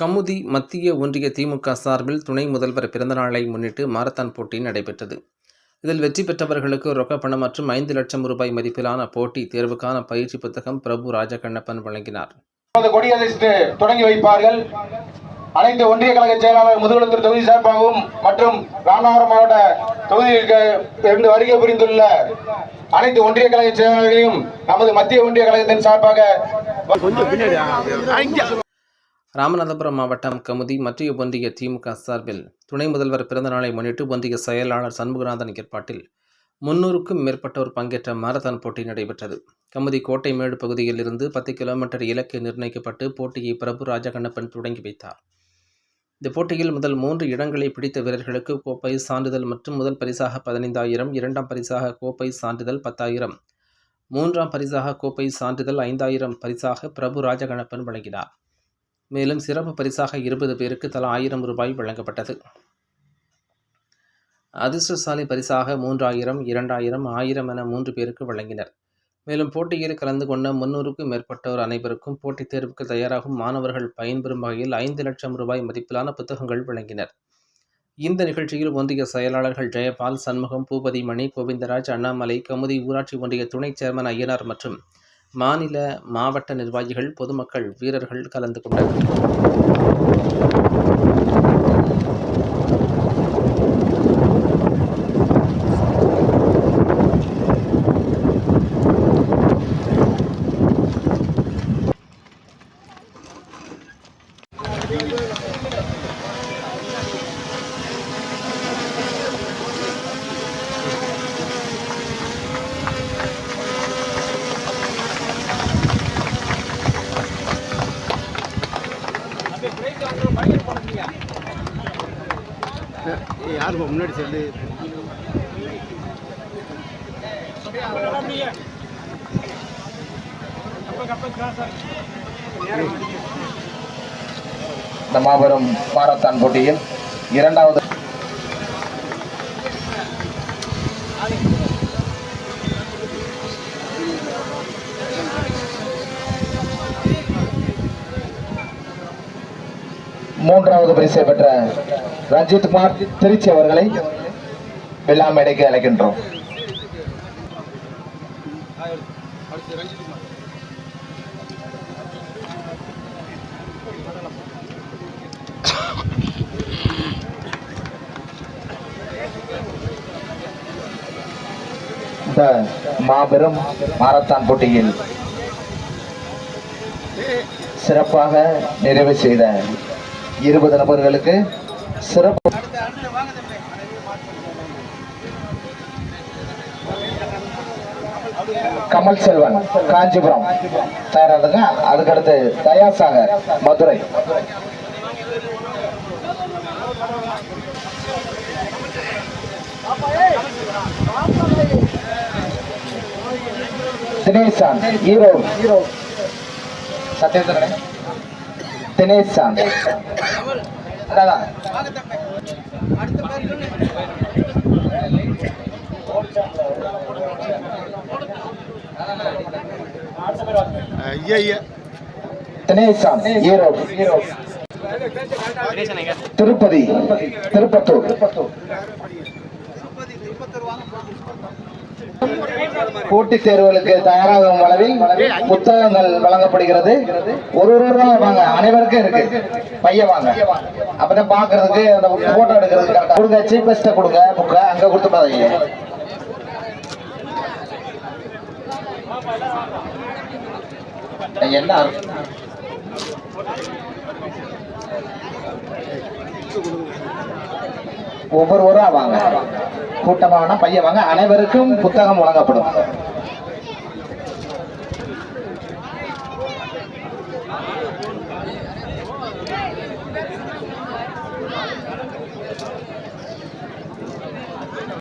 கமுதி மத்திய ஒன்றிய திமுக சார்பில் துணை முதல்வர் பிறந்தநாளை முன்னிட்டு மாரத்தான் போட்டி நடைபெற்றது. இதில் வெற்றி பெற்றவர்களுக்கு ரொக்கப்பணம் மற்றும் ஐந்து லட்சம் ரூபாய் மதிப்பிலான போட்டி தேர்வுக்கான பயிற்சி புத்தகம் பிரபு ராஜகண்ணப்பன் வழங்கினார். தொடங்கி வைப்பார்கள். அனைத்து ஒன்றிய கழக செயலாளர் முதுகுளத்தூர் தொகுதி சார்பாகவும் மற்றும் ராமநாதபுரம் மாவட்ட தொகுதிக்கு இருந்து வருகை புரிந்துள்ள அனைத்து ஒன்றிய கழக செயலாளர்களையும் நமது மத்திய ஒன்றிய கழகத்தின் சார்பாக ராமநாதபுரம் மாவட்டம் கமுதி மத்திய ஒன்றிய திமுக சார்பில் துணை முதல்வர் பிறந்த நாளை முன்னிட்டு ஒன்றிய செயலாளர் சண்முகநாதன் ஏற்பாட்டில் முன்னூறுக்கும் மேற்பட்டோர் பங்கேற்ற மாரத்தான் போட்டி நடைபெற்றது. கமுதி கோட்டைமேடு பகுதியில் இருந்து பத்து கிலோமீட்டர் இலக்கு நிர்ணயிக்கப்பட்டு போட்டியை பிரபு ராஜகண்ணப்பன் தொடங்கி வைத்தார். இந்த போட்டியில் முதல் மூன்று இடங்களை பிடித்த வீரர்களுக்கு கோப்பை சான்றிதழ் மற்றும் முதல் பரிசாக பதினைந்தாயிரம் இரண்டாம் பரிசாக கோப்பை சான்றிதழ் பத்தாயிரம் மூன்றாம் பரிசாக கோப்பை சான்றிதழ் ஐந்தாயிரம் பரிசாக பிரபு ராஜகண்ணப்பன் வழங்கினார். மேலும் சிறப்பு பரிசாக இருபது பேருக்கு தலா ஆயிரம் ரூபாய் வழங்கப்பட்டது. அதிர்ஷ்டசாலி பரிசாக மூன்றாயிரம் இரண்டாயிரம் ஆயிரம் என மூன்று பேருக்கு வழங்கினர். மேலும் போட்டியில் கலந்து கொண்ட முன்னூறுக்கும் மேற்பட்டோர் அனைவருக்கும் போட்டித் தேர்வுக்கு தயாராகும் மாணவர்கள் பயன்பெறும் வகையில் ஐந்து லட்சம் ரூபாய் மதிப்பிலான புத்தகங்கள் வழங்கினர். இந்த நிகழ்ச்சியில் ஒன்றிய செயலாளர்கள் ஜெயபால் சண்முகம் பூபதி மணி கோவிந்தராஜ் அண்ணாமலை கமுதி ஊராட்சி ஒன்றிய துணைச் சேர்மன் ஐயனார் மற்றும் மாநில மாவட்ட நிர்வாகிகள் பொதுமக்கள் வீரர்கள் கலந்து கொண்டனர். யாருப்பா முன்னாடி செல்லு? இந்த மாபெரும் மாரத்தான் போட்டியில் இரண்டாவது மூன்றாவது பரிசை பெற்ற ரஞ்சித் குமார் திருச்சி அவர்களை விழா மேடைக்கு அழைக்கின்றோம். மாபெரும் மாரத்தான் போட்டியில் சிறப்பாக நிறைவு செய்த இருபது நபர்களுக்கு சிறப்பு. கமல் செல்வன் காஞ்சிபுரம். தயாராதுங்க அதுக்கடுத்து தயாசாகர் மதுரை. தினேசான் ஈரோடு. சத்யேந்திரன் அதான் ஐயா ஐயா தினேசான் ஈரோடு திருப்பதி திருப்பத்தூர் போட்டித் தேர்வுகளுக்கு தயாராகும் அளவில் புத்தகங்கள் வழங்கப்படுகிறது. ஒரு ஒரு ரூபா வாங்க அனைவருக்கும் இருக்கு. பையன் வாங்க. அப்பதான் பாக்குறதுக்கு அந்த போட்டோ எடுக்கிறதுக்கு. கொடுங்க சீப்பஸ்ட கொடுங்க புக்க அங்க கொடுத்து பாருங்க என்ன அர்த்தம்? ஒவ்வொருவரும் வாங்க கூட்டமாக வேணா பையன் வாங்க. அனைவருக்கும் புத்தகம் வழங்கப்படும்.